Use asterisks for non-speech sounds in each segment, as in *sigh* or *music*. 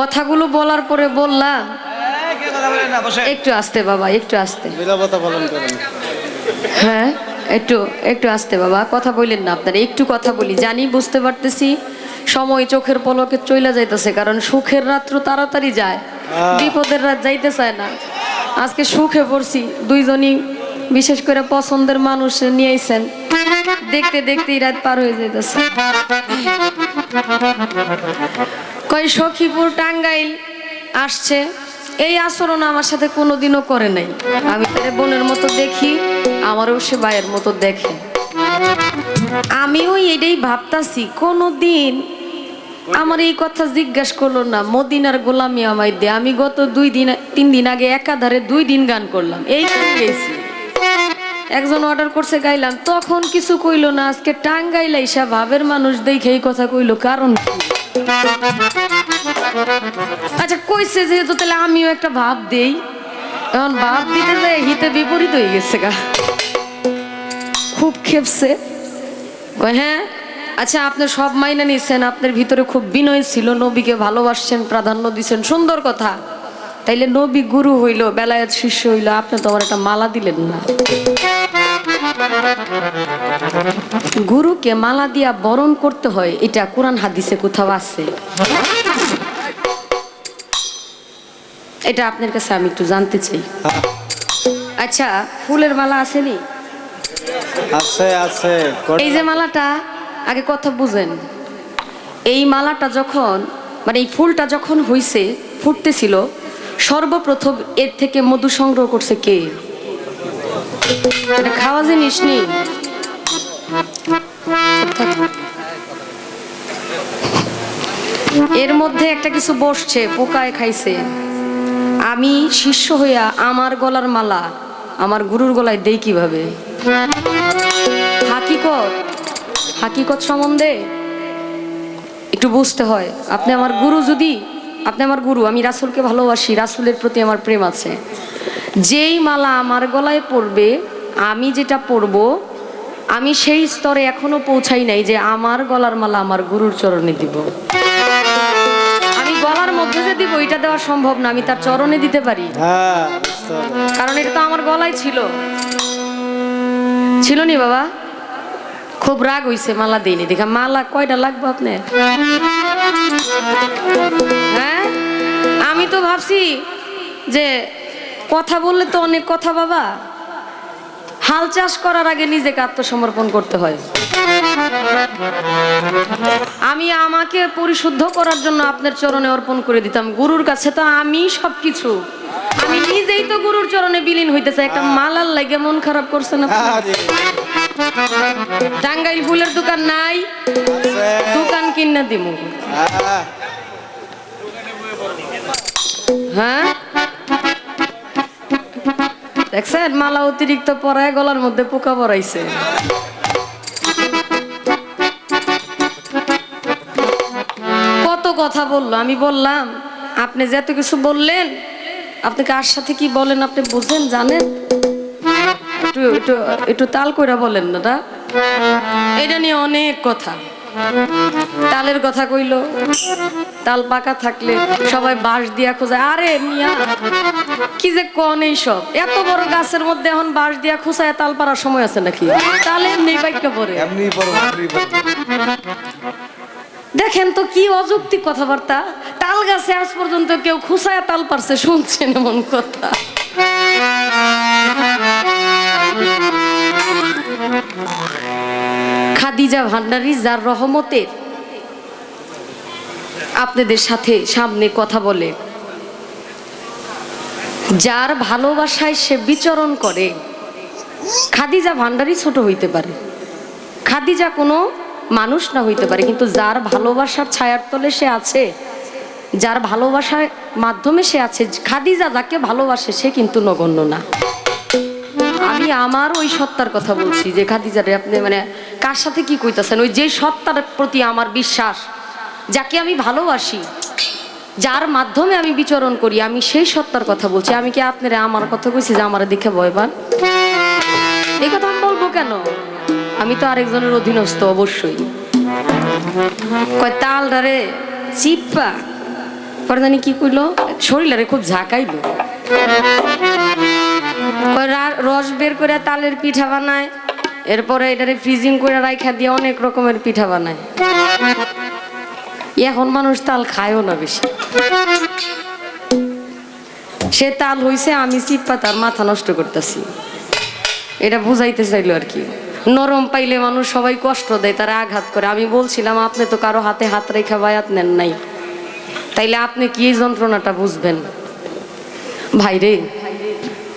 কথাগুলো বলার পরে বললাম একটু আসতে বাবা একটু আসতে। হ্যাঁ একটু একটু আসতে বাবা কথা বললেন না আপনারা একটু কথা বলি। জানি বুঝতে পারতেছি সময় চোখের পলকে চইলা যাইতেছে কারণ সুখের রাত্র তাড়াতাড়ি যায় বিপদের রাত যাইতে চায় না। আজকে সুখে পড়ছি দুইজনই বিশেষ করে পছন্দের মানুষ নিয়ে আইছেন। দেখতে দেখতেই রাত পার হয়ে যাইতেছে। কই সখীপুর টাঙ্গাইল আসছে। এই আচরণ আমার সাথে কোনোদিনও করে নাই। আমি তারে বোনের মতো দেখি, আমারও সে ভাইয়ের মতো দেখে। আমিও এটাই ভাবতাছি, কোনোদিন আমার এই কথা জিজ্ঞাসা করল না, মদিনার গোলামি আমায় দে। আমি গত দুই দিন, তিন দিন আগে একাধারে দুই দিন গান করলাম, এই গেছি একজন অর্ডার করছে, গাইলাম, তখন কিছু কইলো না, আজকে টাঙ্গাইলা ইসা ভাবের মানুষ দেখে এই কথা কইলো, কারণ কি? আচ্ছা কইছে যেহেতু তাহলে আমিও একটা ভাব দেই। এখন ভাব দিতে যায় হিতে বিপরীত হয়ে গেছে গা। খুব খেপছে। হ্যাঁ আচ্ছা আপনি সব মাইনা নিছেন, আপনার ভিতরে খুব বিনয় ছিল, নবীকে ভালোবাসছেন, প্রাধান্য দিছেন, সুন্দর কথা। তাইলে নবী গুরু হইল, বেলায়েত শিষ্য হইল, আপনি তো আমার একটা মালা দিলেন না। গুরুকে মালা দিয়া বরণ করতে হয় এটা কোরআন হাদিসে কোথাও আছে। এটা আপনার কাছে আমি একটু জানতে চাই। আচ্ছা ফুলের মালা আসেনি? আছে আছে। এই যে মালাটা আগে কথা বুঝেন। এই মালাটা যখন মানে এই ফুলটা যখন হইছে ফুটতেছিল সর্বপ্রথম এর থেকে মধু সংগ্রহ করছে কে? এটা খাওয়া জিনিস নি। এর মধ্যে একটা কিছু বসছে, পোকায় খাইছে। আমি শিষ্য হইয়া আমার গলার মালা, আমার গুরুর গলায় দেই কীভাবে? হাকিকত হাকিকত সম্বন্ধে একটু বুঝতে হয়। আপনি আমার গুরু যদি, আপনি আমার গুরু, আমি রাসুলকে ভালোবাসি, রাসুলের প্রতি আমার প্রেম আছে। যেই মালা আমার গলায় পড়বে আমি যেটা পরব আমি সেই স্তরে এখনও পৌঁছাই নাই যে আমার গলার মালা আমার গুরুর চরণে দিব। আমি গলার মধ্যে যে দিব এটা দেওয়া সম্ভব না আমি তার চরণে দিতে পারি। হ্যাঁ। কারণ এটা তো আমার গলায় ছিল। ছিল নি বাবা? খুব রাগ হইছে মালা দিইনি। দেখা মালা কয়টা লাগবে আপনার? হ্যাঁ? আমি তো ভাবছি যে কথা বললে তো অনেক কথা বাবা। হাল চাষ করার আগে নিজেকে আত্মসমর্পণ করতে হয়। আমি আমাকে পরিশুদ্ধ করার জন্য আপনার চরণে অর্পণ করে দিতাম। গুরুর কাছে তো আমি সবকিছু। আমি নিজেই তো গুরুর চরণে বিলীন হইতে চাই একটা মালার লাগে মন খারাপ করছে না টাঙ্গাইল ফুলের দোকান নাই। দোকান কিনা হ্যাঁ, হ্যাঁ? দেখছেন? মালা অতিরিক্ত পরায় গলার মধ্যে পোকা পরাইছে কত কথা বলল, আমি বললাম, আপনি যে এত কিছু বললেন, আপনি কার সাথে কি বলেন আপনি বুঝেন, জানেন? একটু একটু একটু তাল কইরা বলেন দাদা। এটা নিয়ে অনেক কথা। তালের কথা কইলো তাল পাকা থাকলে সবাই বাঁশ দিয়া খোঁজে আরে মিয়া কি যে কন সব এত বড় গাছের মধ্যে এখন বাঁশ দিয়া খুঁচায় তাল পাড়ার সময় আছে নাকি? তালে এমনি বাইকা পরে। দেখেন তো কি অযৌক্তিক কথাবার্তা। তাল গাছে আজ পর্যন্ত কেউ খুঁচায় তাল পারছে শুনছেন এমন কথা। খাদিজা ভান্ডারি, যার রহমতের আপনাদের সাথে সামনে কথা বলে। যার ভালোবাসায় সে বিচরণ করে। খাদিজা ভান্ডারি ছোট হইতে পারে। খাদিজা কোনো মানুষ না হইতে পারে, কিন্তু যার ভালোবাসার ছায়ার তলে সে আছে, যার ভালোবাসার মাধ্যমে সে আছে। খাদিজা যাকে ভালোবাসে, সে কিন্তু নগণ্য না। আমার ওই সত্তার কথা বলছি যে খাদিজারে আপনি মানে কার সাথে কি কইতাছেন? ওই যে সত্তার প্রতি আমার বিশ্বাস, যাকে আমি ভালোবাসি, যার মাধ্যমে আমি বিচরণ করি, আমি সেই সত্তার কথা বলছি। আমি কি আপনারা আমার কথা কইছি যে, আমার দেখে ভয় পান? এই কথা আমি বলব কেন? আমি তো আরেকজনের অধীনস্থ, অবশ্যই। কয়, তাল রে চিপ্পা পরে জানি কি কইলো? শরীরে খুব ঝাঁকাইলো। রস বের করে তালের পিঠা বানায়, এরপরে এটারে ফ্রিজিং করে রাইখা দিয়ে অনেক রকমের পিঠা বানায়। এখন মানুষ তাল খায়ও না বেশি। সে তাল হইছে, আমি চিপ্পা তার মাথা নষ্ট করতেছি। এটা বুঝাইতে চাইলো আর কি। নরম পাইলে মানুষ সবাই কষ্ট দেয়, তারা আঘাত করে। আমি বলছিলাম, আপনি তো কারও হাতে হাত রেখা বায়াত নেন নাই। তাইলে আপনি কি এই যন্ত্রণাটা বুঝবেন? ভাইরে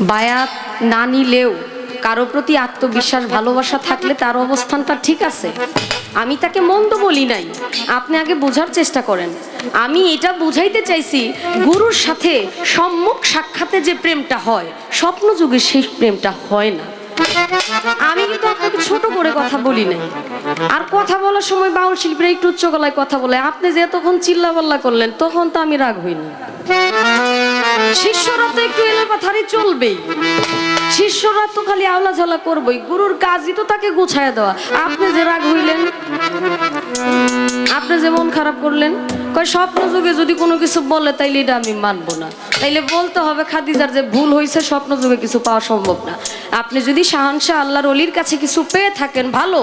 বায়াত না নিলেও কারও প্রতি আত্মবিশ্বাস, ভালোবাসা থাকলে তার অবস্থানটা ঠিক আছে। আমি তাকে মন্দ বলি নাই। আপনি আগে বোঝার চেষ্টা করেন। আমি এটা বুঝাইতে চাইছি, গুরুর সাথে সম্মুখ সাক্ষাতে যে প্রেমটা হয়, স্বপ্ন যুগে সেই প্রেমটা হয় না। আমি কিন্তু আপনাকে ছোট করে কথা বলি নাই। আর কথা বলার সময় বাউল শিল্পীরা একটু উচ্চ গলায় কথা বলে। আপনি যে তখন চিল্লাপাল্লা করলেন, তখন তো আমি রাগ হইনি। শিষ্যরা তো একটু এলোপাথারি চলবেই। শিষ্যরা তো খালি আওলা ঝালা করবই। গুরুর কাজই তো তাকে গুছায় দেওয়া। আপনি যে রাগ হইলেন, আপনি যে মন খারাপ করলেন, কয় স্বপ্ন যুগে যদি কোনো কিছু বলে, তাইলে এটা আমি মানবো না। তাইলে বলতে হবে, খাদিজার যে ভুল হয়েছে স্বপ্ন যুগে কিছু পাওয়া সম্ভব না। আপনি যদি শাহানশাহ আল্লাহর অলির কাছে কিছু পেয়ে থাকেন, ভালো।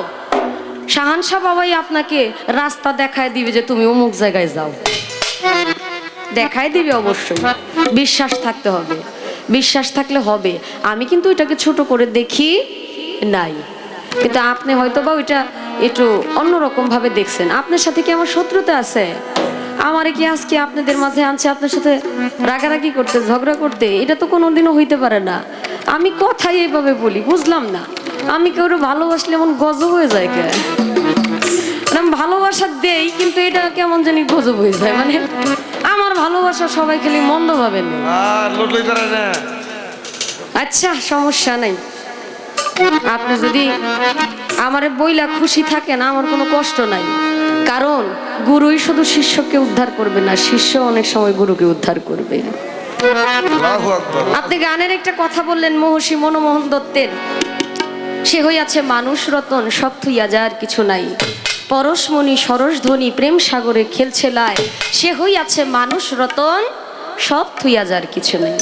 শাহানশাহ বাবাই আপনাকে রাস্তা দেখায় দিবে যে তুমি অমুক জায়গায় যাও। দেখাই দিবে অবশ্যই। বিশ্বাস থাকতে হবে। বিশ্বাস থাকলে হবে। আমি কিন্তু এটাকে ছোট করে দেখি নাই। কিন্তু আপনি হয়তো বা ওইটা একটু অন্যরকম ভাবে দেখছেন। আপনার সাথে কি আমার শত্রুতা আছে? আমারে কি আজকে আপনাদের মাঝে আনছে, আপনার সাথে রাগারাগি করতে, ঝগড়া করতে? এটা তো কোনোদিনও হইতে পারে না। আমি কথাই এইভাবে বলি, বুঝলাম না। আমি কেউ ভালোবাসলে এমন গজব হয়ে যায় কে? ভালোবাসা দেই, কিন্তু এটা কেমন জানি গজব হয়ে যায়। মানে ভালোবাসা সবাই খালি মন্দ ভাবে না। আর লোট লই পারে না। আচ্ছা সমস্যা নাই। আপনি যদি আমার বইলা খুশি থাকেন আমার কোনো কষ্ট নাই। কারণ গুরুই শুধু শিষ্যকে উদ্ধার করবে না শিষ্য অনেক সময় গুরুকে উদ্ধার করবে। আপনি গানের একটা কথা বললেন মহর্ষি মনমোহন দত্তের। সে হইয়াছে মানুষ রতন সব থুইয়া যার কিছু নাই। পরশমণি সরস ধ্বনি প্রেম সাগরে খেলছে লায় সে হইয়াছে মানুষ রতন, সব থুইয়া যার কিছু নেই।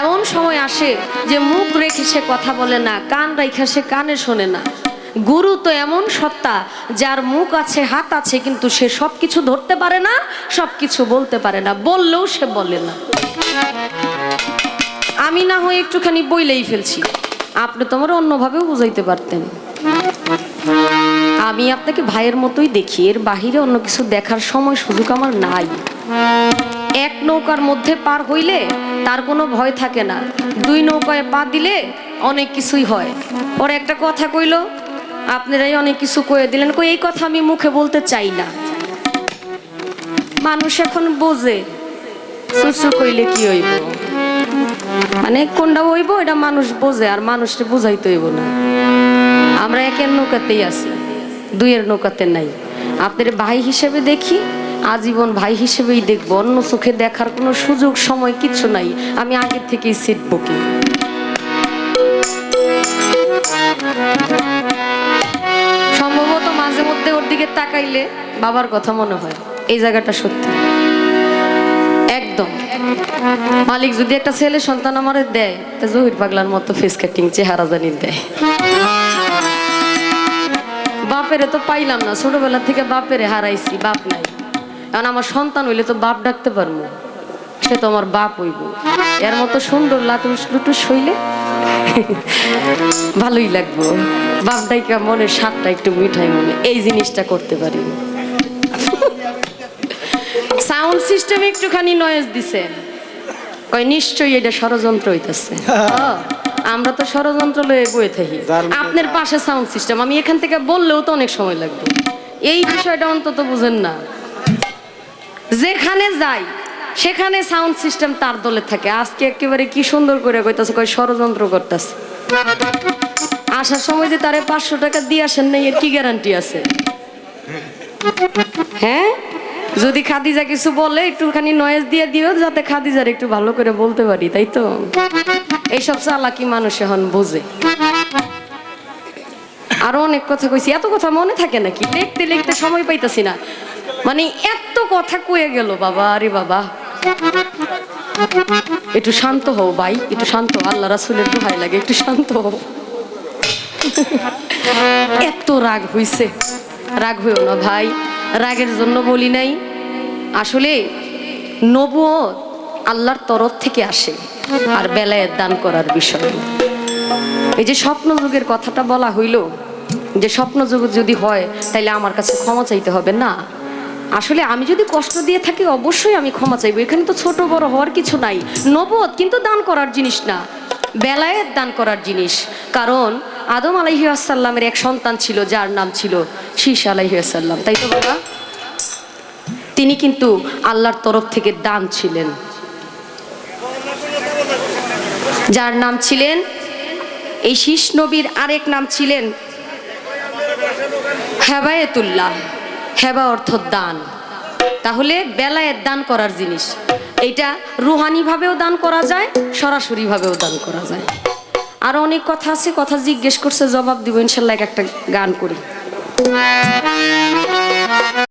এমন সময় আসে যে মুখ রেখে সে কথা বলে না, কান রেখে সে কানে শোনে না। গুরু তো এমন সত্তা, যার মুখ আছে, হাত আছে, কিন্তু সে সব কিছু ধরতে পারে না, সব কিছু বলতে পারে না, বললেও সে বলে না। আমি না হয় একটুখানি বইলেই ফেলছি। আপনি তোমার অন্যভাবেও বুঝাইতে পারতেন। আমি আপনাকে ভাইয়ের মতোই দেখি। এর বাহিরে অন্য কিছু দেখার সময় সুযোগ আমার নাই। এক নৌকার মধ্যে পার হইলে তার কোনো ভয় থাকে না। দুই নৌকায় পা দিলে অনেক কিছুই হয়। পরে একটা কথা কইল, আপনারাই অনেক কিছু কয়ে দিলেন। কই, এই কথা আমি মুখে বলতে চাই না। মানুষ এখন বোঝে, সুসু কইলে কি হইব? মানে কোনটা হইব, এটা মানুষ বোঝে, আর মানুষকে বুঝাইতে হইব না। আমরা একের নৌকাতেই আছি, দুইয়ের নৌকাতে নাই। আপনাদের ভাই হিসেবে দেখি, আজীবন ভাই হিসেবেই দেখব, অন্য চোখে দেখার কোনো সুযোগ, সময় কিছু নাই। আমি আগের থেকেই সিট বুকি সম্ভবত মাঝে মধ্যে ওর দিকে তাকাইলে বাবার কথা মনে হয়। এই জায়গাটা সত্যি। একদম। মালিক যদি একটা ছেলে সন্তান আমারে দেয়, তা জহির পাগলার মতো ফেস কাটিং চেহারা জানি দেয়। বাপেরে তো পাইলাম না। ছোটবেলা থেকে বাপেরে হারাইছি বাপ নাই। কারণ আমার সন্তান হইলে তো বাপ ডাকতে পারব। সে তো আমার বাপ হইব। এর মতো সুন্দর লাতুস লুটুস হইলে *laughs* ভালোই লাগবো। বাপ ডাইকা মনে স্বাদটা একটু মিঠাই মনে। এই জিনিসটা করতে পারি। *laughs* সাউন্ড সিস্টেম একটুখানি নয়েজ দিছে। কয় নিশ্চয়ই এটা ষড়যন্ত্র হইতাছে। *laughs* আমরা তো ষড়যন্ত্র লয়ে বয়ে থাকি। আপনার পাশে সাউন্ড সিস্টেম আমি এখান থেকে বললেও তো অনেক সময় লাগবে। এই বিষয়টা অন্তত বুঝেন না। যেখানে যাই সেখানে সাউন্ড সিস্টেম তার দলে থাকে। আজকে একেবারে কি সুন্দর করে কইতাছে কয় ষড়যন্ত্র করতেছে। আসার সময় যে তারে পাঁচশো টাকা দিয়ে আসেন নাই এর কি গ্যারান্টি আছে? হ্যাঁ? যদি খাদিজা কিছু বলে, একটুখানি নয়েজ দিয়ে দিও, যাতে খাদিজার একটু ভালো করে বলতে পারি, তাই তো? এইসব চালাকি মানুষ এখন বোঝে। আরও অনেক কথা কইছি। এত কথা মনে থাকে নাকি? লিখতে লিখতে সময় পাইতাছি না। মানে এত কথা কয়ে গেল, বাবা, আরে বাবা। একটু শান্ত হও ভাই, একটু শান্ত। আল্লাহ রাসুলের দোহাই লাগে, একটু শান্ত হও। এত রাগ হইছে। রাগ হইও না ভাই। রাগের জন্য বলি নাই। আসলে নবুয়ত আল্লাহর তরফ থেকে আসে আর বেলায়ের দান করার বিষয়। এই যে স্বপ্ন যুগের কথাটা বলা হইল, যে স্বপ্ন যুগ যদি হয় তাহলে আমার কাছে ক্ষমা চাইতে হবে না। আসলে আমি যদি কষ্ট দিয়ে থাকি, অবশ্যই আমি ক্ষমা চাইব। এখানে তো ছোট বড় হওয়ার কিছু নাই। নবদ কিন্তু দান করার জিনিস না। বেলায়েত দান করার জিনিস। কারণ আদম আলাইহি আসাল্লামের এক সন্তান ছিল, যার নাম ছিল শীষ আলাইহি আসাল্লাম তাই তো বাবা? তিনি কিন্তু আল্লাহর তরফ থেকে দান ছিলেন। যার নাম ছিলেন, এই শীষ নবীর আরেক নাম ছিলেন হেবায়েতুল্লাহ। হেবা অর্থ দান। তাহলে বেলায়ের দান করার জিনিস। এটা রুহানিভাবেও দান করা যায়, সরাসরিভাবেও দান করা যায়। আর অনেক কথা আছে কথা জিজ্ঞেস করছে জবাব দিব ইনশাল্লাহ এক একটা গান করি।